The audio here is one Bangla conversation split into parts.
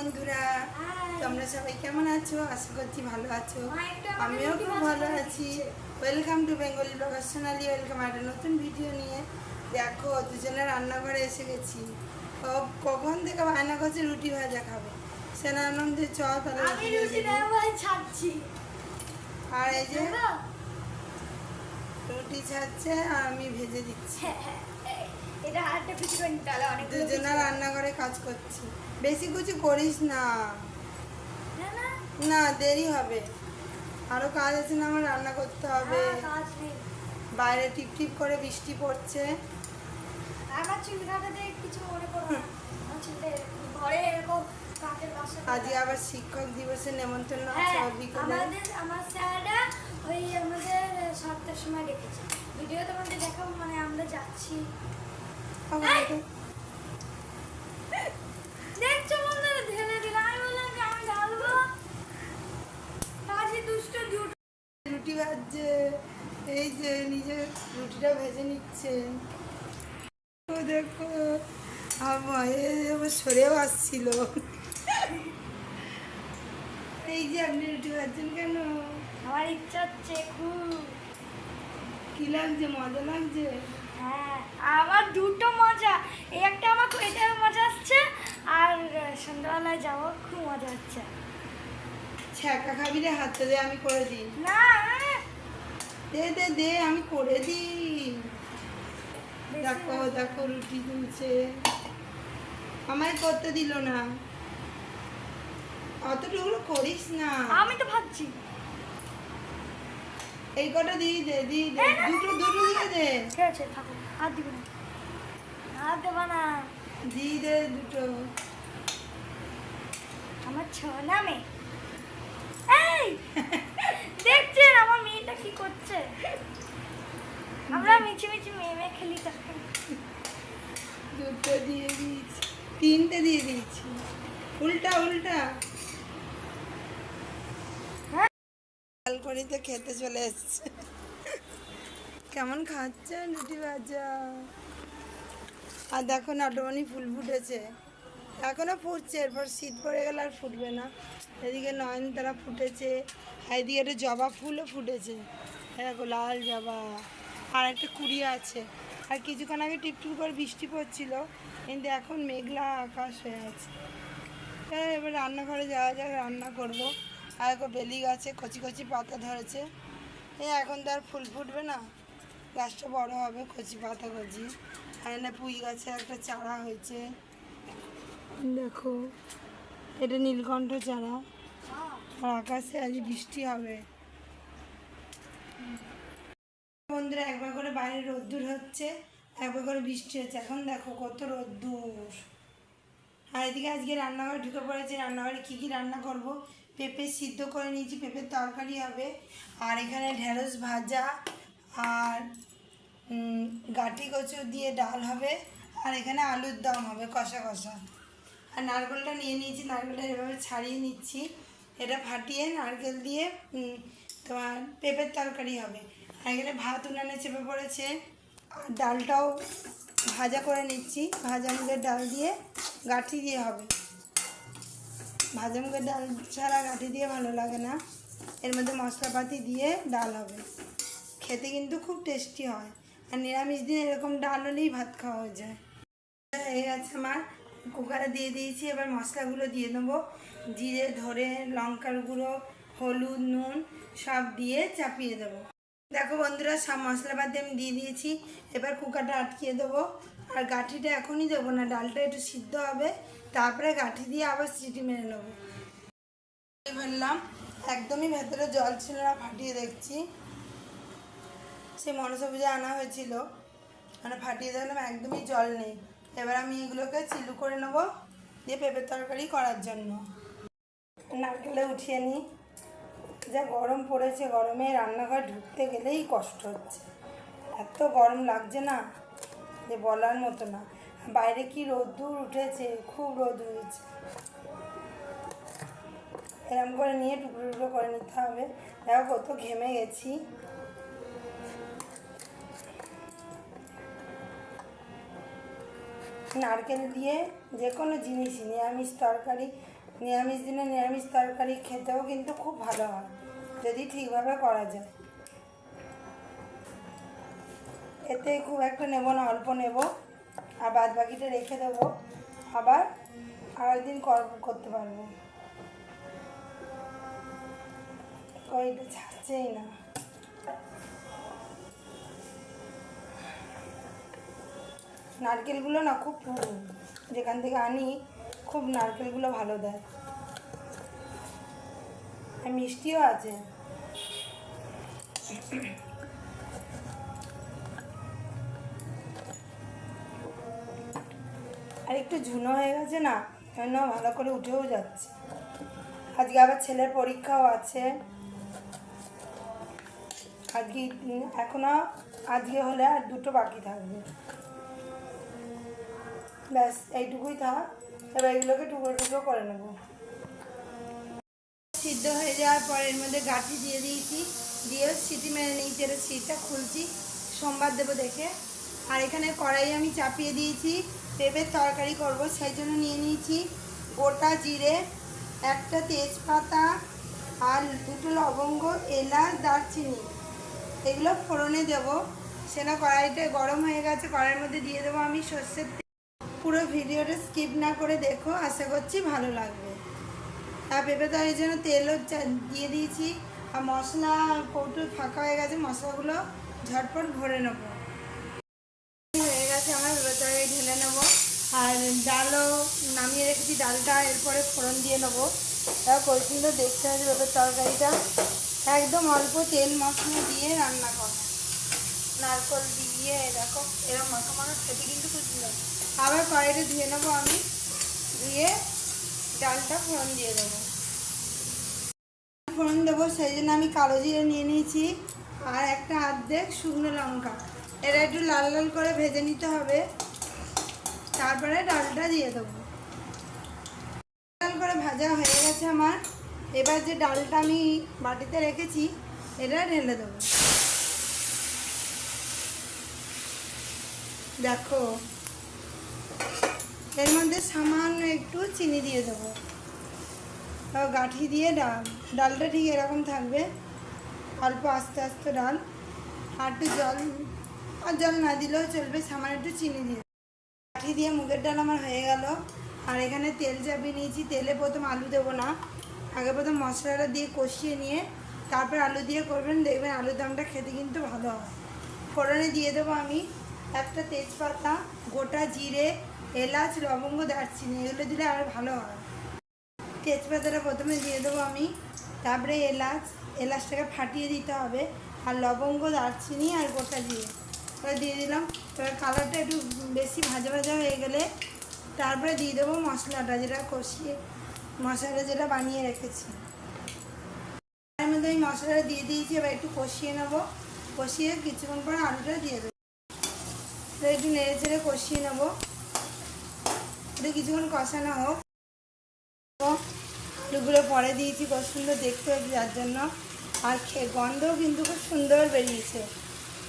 বন্ধুরা তোমরা সবাই কেমন আছো? আশা করছি ভালো আছো। আমাকে আমিও খুব ভালো আছি। Welcome to Bengali blogger Sonali welcome একটা নতুন ভিডিও নিয়ে। দেখো দুজনে রান্নাঘরে এসে গেছি। কখন থেকে বায়না করছে? রুটি ভাজা খাবে। সেনা আনন্দে চ তাহলে আর এই যে রুটি ছাড়ছে আর আমি ভেজে দিচ্ছি। হ্যাঁ, হ্যাঁ, এটা আরেকটা কিছু করে নিতে হলে অনেক দুজনে রান্নাঘরে কাজ করছি। বেশি কিছু করিস না। না দেরি হবে। আরও কাজ আছে না আমার রান্না করতে হবে। হ্যাঁ। বাইরে টিপ টিপ করে বৃষ্টি পড়ছে। আমার চুল কাটাতে কিছু মনে করো ঘরে এরকম আজকে আবার শিক্ষক দিবসের নেমন্তন্ন আছে হ্যাঁ আমাদের আমার স্যাররা ওই আমাদের সাতটার সময় ডেকেছে। ভিডিও তোমাদের দেখাবো মানে আমরা যাচ্ছি। রুটি ভাজছে এই যে নিজে রুটিটা ভেজে নিচ্ছে ও দেখো আমার সরেও আসছিল এই যে আপনি রুটি ভাজছেন কেন আমার ইচ্ছা হচ্ছে খুব। কি লাগছে? মজা লাগছে? হ্যাঁ আমার দুটো মজা। এই একটা আমার এটা মজা আসছে আর সন্ধ্যাবেলায় যাব খুব মজা হচ্ছে। ছ্যাঁকা খাবি রে হাতটা দে আমি করে দিই। না দে দে দে আমি করে দিই। দেখো। দেখো রুটি তুলছে। আমায় করতে দিল না। অতটুকু করিস না। আমি তো ভাবছি। এই কটা দিয়ে দে দিয়ে দে। দুটো দুটো দিয়ে দে। ঠিক আছে থাকো আর দিব না। আর দেবো না। দিয়ে দে দুটো। আমার ছোনা মেয়ে। এই দেখছেন আমার মেয়েটা কি করছে। আমরা মিছি মিছি মেয়ে মেয়ে খেলি তখন। দুটো দিয়ে দিয়েছি। তিনটে দিয়ে দিয়েছি। উল্টা উল্টা। ব্যালকনিতে খেতে চলে এসছে। কেমন খাচ্ছেন রুটি ভাজা? আর দেখো নাটমণি ফুল ফুটেছে। এখনও ফুটছে এরপর শীত পড়ে গেলে আর ফুটবে না। এদিকে নয়নতারা ফুটেছে আর এদিকে একটা জবা ফুলও ফুটেছে। দেখো লাল জবা। আর একটা কুড়ি আছে। আর কিছুক্ষণ আগে টিপটিপ করে বৃষ্টি পড়ছিল কিন্তু এখন মেঘলা আকাশ হয়ে আছে। এবার রান্নাঘরে যাওয়া যাক রান্না করব। আর বেলি গাছে কচি কচি পাতা ধরেছে। এই এখন তো আর ফুল ফুটবে না। গাছটা বড় হবে, কচি পাতা কচি। আর না পুঁই গাছে একটা চারা হয়েছে। দেখো, এটা নীলকণ্ঠ চারা। আর আকাশে আজ বৃষ্টি হবে। বন্ধুরা, একবার করে বাইরে রোদ্দুর হচ্ছে, একবার করে বৃষ্টি হচ্ছে। এখন দেখো কত রোদ্দুর। আর এদিকে আজকে রান্নাঘরে ঢুকে পড়েছে। রান্নাঘরে কী কী রান্না করব? পেঁপে সিদ্ধ করে নিয়েছি পেঁপের তরকারি হবে। আর এখানে ঢেঁড়স ভাজা আর উম, গাঁটি কচু দিয়ে ডাল হবে। আর এখানে আলুর দম হবে কষা কষা। আর নারকেলটা নিয়ে নিয়েছি নারকেলটা এভাবে ছাড়িয়ে নিচ্ছি। এটা ফাটিয়ে নারকেল দিয়ে তোমার পেঁপের তরকারি হবে। আর এখানে ভাত উনানে চেপে পড়েছে। আর ডালটাও ভাজা করে নিচ্ছি। ভাজা মুগের ডাল দিয়ে গাঁঠি দিয়ে হবে। ভাজা মুগের ডাল ছাড়া গাঁঠি দিয়ে ভালো লাগে না। এর মধ্যে মশলাপাতি দিয়ে ডাল হবে। খেতে কিন্তু খুব টেস্টি হয়। আর নিরামিষ দিন এরকম ডাল হলেই ভাত খাওয়া হয়ে যায়। হয়ে গেছে আমার কুকারে দিয়ে দিয়েছি। এবার মশলাগুলো দিয়ে দেবো। জিরে, ধরে, লঙ্কার গুঁড়ো, হলুদ, নুন সব দিয়ে চাপিয়ে দেবো। দেখো বন্ধুরা, সব মশলাপাতি আমি দিয়ে দিয়েছি। এবার কুকারটা আটকিয়ে দেবো। আর গাঁঠিটা এখনই দেবো না, ডালটা একটু সিদ্ধ হবে। তারপরে গাঁঠি দিয়ে আবার সিটি মেরে নেব। ফেললাম একদমই ভেতরে জল ছিল না, ফাটিয়ে দেখছি। সে মনসা পুজো আনা হয়েছিল। মানে ফাটিয়ে দেখলাম একদমই জল নেই। এবার আমি এগুলোকে চিলু করে নেব, দিয়ে পেঁপের তরকারি করার জন্য। নারকেলে উঠিয়ে নিই। যা গরম পড়েছে, গরমে রান্নাঘর ঢুকতে গেলেই কষ্ট হচ্ছে। এত গরম লাগছে না, যে বলার মতো না। বাইরে কি রোদ্দুর উঠেছে? খুব রোদ উঠেছে। এরম করে নিয়ে টুকরো টুকরো করে নিতে হবে। দেখো কত ঘেমে গেছি। নারকেল দিয়ে যে কোনো জিনিসই নিরামিষ তরকারি, নিরামিষ দিনে নিরামিষ তরকারি খেতেও কিন্তু খুব ভালো হয়, যদি ঠিকভাবে করা যায়। এতে খুব একটা নেব না, অল্প নেব। আর বাদ বাকিটা রেখে দেবো। আবার আরেকদিন কর- করতে পারব। ওইটা ছাড়ছেই না। নারকেলগুলো না খুব পুরো যেখান থেকে আনি, খুব নারকেলগুলো ভালো দেয়। আর মিষ্টিও আছে। আর একটু ঝুনো হয়ে গেছে না জন্য ভালো করে উঠেও যাচ্ছে। আজকে আবার ছেলের পরীক্ষাও আছে। আজকে উম, এখনও আজকে হলে আর দুটো বাকি থাকবে। ব্যাস এইটুকুই থাক এবার এগুলোকে টুকরো টুকরো করে নেব। সিদ্ধ হয়ে যাওয়ার পর এর মধ্যে গাঠি দিয়ে দিয়েছি দিয়ে সিটি মেরে নিয়েছি এর সিটটা খুলছি সোমবার দেবো দেখে। আর এখানে কড়াই আমি চাপিয়ে দিয়েছি পেঁপের তরকারি করব, সেই জন্য নিয়ে নিয়েছি গোটা জিরে, একটা তেজপাতা আর দুটো লবঙ্গ, এলাচ, দারচিনি। এগুলো ফোড়নে দেবো। সেটা কড়াইটা গরম হয়ে গেছে, কড়াইয়ের মধ্যে দিয়ে দেবো আমি সর্ষের পুরো ভিডিওটা স্কিপ না করে দেখো, আশা করছি ভালো লাগবে। আর পেঁপে তরকারির জন্য তেলও দিয়ে দিয়েছি। আর মশলা কৌটো ফাঁকা হয়ে গেছে, মশলাগুলো ঝটপট ভরে নেব হয়ে গেছে আমার পেঁপে তরকারি ঢেলে নেব আর ডালও নামিয়ে রেখেছি ডালটা, এরপরে ফোড়ন দিয়ে নেব। কই সুন্দর দেখতে হবে পেঁপের তরকারিটা। একদম অল্প তেল মশলা দিয়ে রান্না করা। নারকল দিয়ে দেখো এরকম মাখা মাখা খেতে কিন্তু খুব সুন্দর। আবার কড়াইটা ধুয়ে নেব আমি। ধুয়ে ডালটা ফোড়ন দিয়ে দেবো। ফোড়ন দেবো, সেই জন্য আমি কালো জিরে নিয়ে নিয়েছি আর একটা আর্ধেক শুকনো লঙ্কা। এটা একটু লাল লাল করে ভেজে নিতে হবে। তারপরে ডালটা দিয়ে দেবো। লাল করে ভাজা হয়ে গেছে আমার। এবার যে ডালটা আমি বাটিতে রেখেছি, এটা ঢেলে দেবো। দেখো, এর মধ্যে সামান্য একটু চিনি দিয়ে দেবো। গাঁঠি দিয়ে ডাল। ডালটা ঠিক এরকম থাকবে। অল্প আস্তে আস্তে ডাল। আর একটু জল, আর জল না দিলেও চলবে, সামান্য একটু চিনি দিয়ে গাঁঠি দিয়ে মুগের ডাল আমার হয়ে গেল। আর এখানে তেল চাপিয়ে নিয়েছি। তেলে প্রথম আলু দেবো না। আগে প্রথম মশলাটা দিয়ে কষিয়ে নিয়ে তারপর আলু দিয়ে করবেন। দেখবেন আলুর দামটা খেতে কিন্তু ভালো হয়। ফোড়নে দিয়ে দেবো আমি একটা তেজপাতা, গোটা জিরে, এলাচ, লবঙ্গ, দারচিনি, এগুলো দিলে আর ভালো হয়। তেজপাতাটা প্রথমে দিয়ে দেবো আমি। তারপরে এলাচ, এলাচটাকে ফাটিয়ে দিতে হবে। আর লবঙ্গ, দারচিনি আর গোটা জিরে। ওটা দিয়ে দিলাম। এবার কালারটা একটু বেশি ভাজা ভাজা হয়ে গেলে তারপরে দিয়ে দেবো মশলাটা, যেটা কষিয়ে, মশলাটা যেটা বানিয়ে রেখেছি। তার মধ্যে আমি মশলাটা দিয়ে দিয়েছি, এবার একটু কষিয়ে নেব। কষিয়ে কিছুক্ষণ পরে আলুটা দিয়ে দেবো। একটু নেড়ে চেড়ে কষিয়ে নেব। একটু কিছুক্ষণ কষানো হোক। আলুগুলো পরে দিয়েছি কত সুন্দর দেখতে হয়েছে যার জন্য। আর খেয়ে গন্ধও কিন্তু খুব সুন্দর বেরিয়েছে।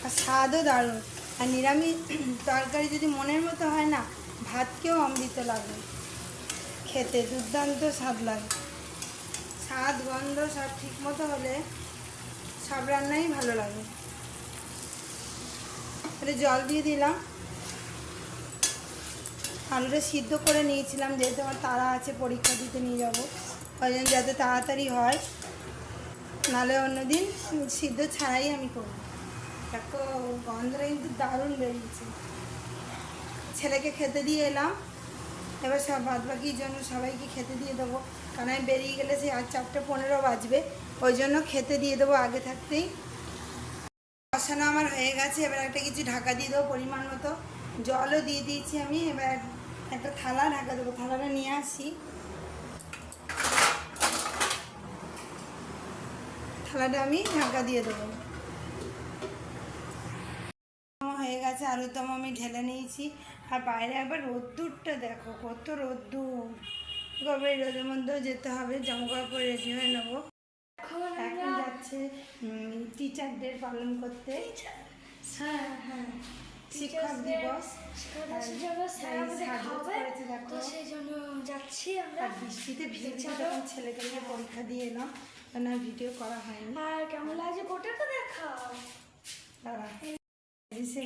আর স্বাদও দারুণ। আর নিরামিষ তরকারি যদি মনের মতো হয় না, ভাতকেও অমৃত লাগে। খেতে দুর্দান্ত স্বাদ লাগে। স্বাদ, গন্ধ সব ঠিক মতো হলে সব রান্নাই ভালো লাগে। এটা জল দিয়ে দিলাম। আলুটা সিদ্ধ করে নিয়েছিলাম, যেহেতু আমার তারা আছে, পরীক্ষা দিতে নিয়ে যাব। ওই জন্য যাতে তাড়াতাড়ি হয়, নাহলে অন্যদিন সিদ্ধ ছাড়াই আমি করব। দেখো গন্ধটা কিন্তু দারুণ বেরিয়েছে ছেলেকে খেতে দিয়ে এলাম। এবার সব বাদ বাকির জন্য সবাইকে খেতে দিয়ে দেবো। কারণ আমি বেরিয়ে গেলে সেই আর চারটে পনেরো বাজবে। ওই জন্য খেতে দিয়ে দেবো আগে থাকতেই। কষানো আমার হয়ে গেছে। এবার একটা কিছু ঢাকা দিয়ে দেবো পরিমাণ মতো। জলও দিয়ে দিয়েছি আমি। এবার একটা থালা ঢাকা দেবো। থালাটা নিয়ে আসি। থালাটা আমি ঢাকা দিয়ে দেবো। গেছে আমি ঢেলে নিয়েছি। আর বাইরে একবার রোদ্দুরটা দেখো কত রোদ্দুর। কবে রোদের মধ্যেও যেতে হবে জামা কাপড় পরে রেডি হয়ে নেব। এখন যাচ্ছে টিচারদের পালন করতে। হ্যাঁ হ্যাঁ। শিক্ষক দিবস। দেখো। যাচ্ছি আমরা। বৃষ্টিতে। ছেলেকে নিয়ে পরীক্ষা দিয়ে এলাম ভিডিও করা হয়নি। আর কেমন লাগছে? গোটা তো দেখাও। দাঁড়া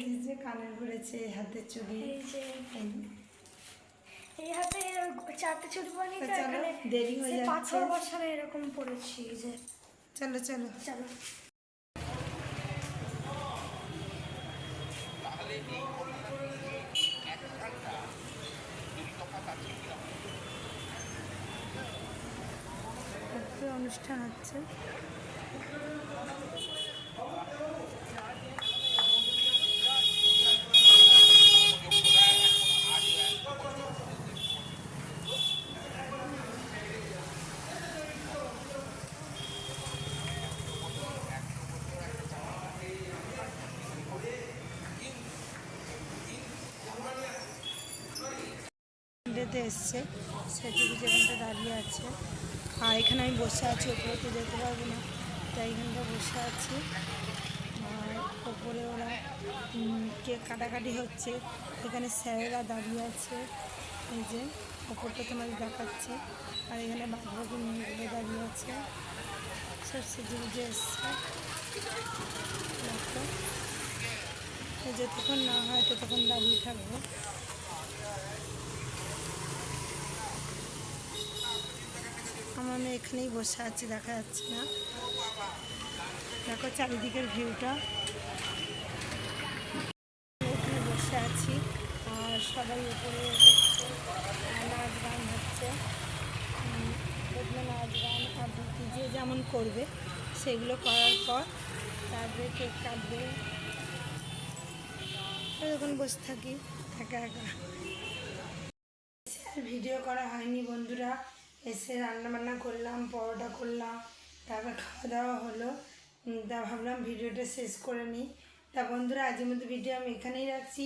ভিজে কানের ঘুরেছে হাতের চুড়ি এই যে। এই এই হাতে চারটে চুরি বানিয়ে তো চলো, এখানে দেরি হয়ে যাচ্ছে। পাথর বসানো এরকম পড়েছি যে। চলো চলো। চলো। অনুষ্ঠান হচ্ছে ডেতে এসছে। সেটুকু যেখানটা দাঁড়িয়ে আছে। আর এখানে আমি বসে আছি ওপরে তো যেতে পারব না। তাই এখানটা বসে আছি। আর ওপরে ওরা কেক কাটাকাটি হচ্ছে। এখানে স্যারেরা দাঁড়িয়ে আছে। এই যে, ওপরটা তোমাদের দেখাচ্ছে। আর এখানে বাকি মেয়েগুলো দাঁড়িয়ে আছে। সব সেজে বুঝে এসছে। যতক্ষণ না হয় ততক্ষণ দাঁড়িয়ে থাকব। আমার মেয়ে এখানেই বসে আছি, দেখা যাচ্ছে না। দেখো চারিদিকের ভিউটা। এখানে বসে আছি, আর সবাই উপরে নাচ গান হচ্ছে। প্রথমে নাচ গান, আবৃত্তি, যে যেমন করবে, সেগুলো করার পর তারপরে কেক কাটবে। তখন বসে থাকি, একা একা। ভিডিও করা হয়নি বন্ধুরা। এসে রান্না বান্না করলাম, পরোটা করলাম, তারপর খাওয়া দাওয়া হলো। তা ভাবলাম ভিডিওটা শেষ করে নিই। তা বন্ধুরা, আজকের মতো ভিডিও আমি এখানেই রাখছি।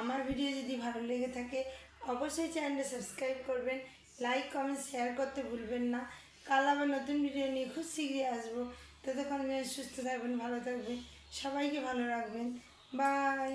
আমার ভিডিও যদি ভালো লেগে থাকে, অবশ্যই চ্যানেলটা সাবস্ক্রাইব করবেন লাইক কমেন্ট শেয়ার করতে ভুলবেন না। কাল আবার নতুন ভিডিও নিয়ে খুব শীঘ্রই আসব। ততক্ষণ সুস্থ থাকবেন, ভালো থাকবেন, সবাইকে ভালো রাখবেন। বাই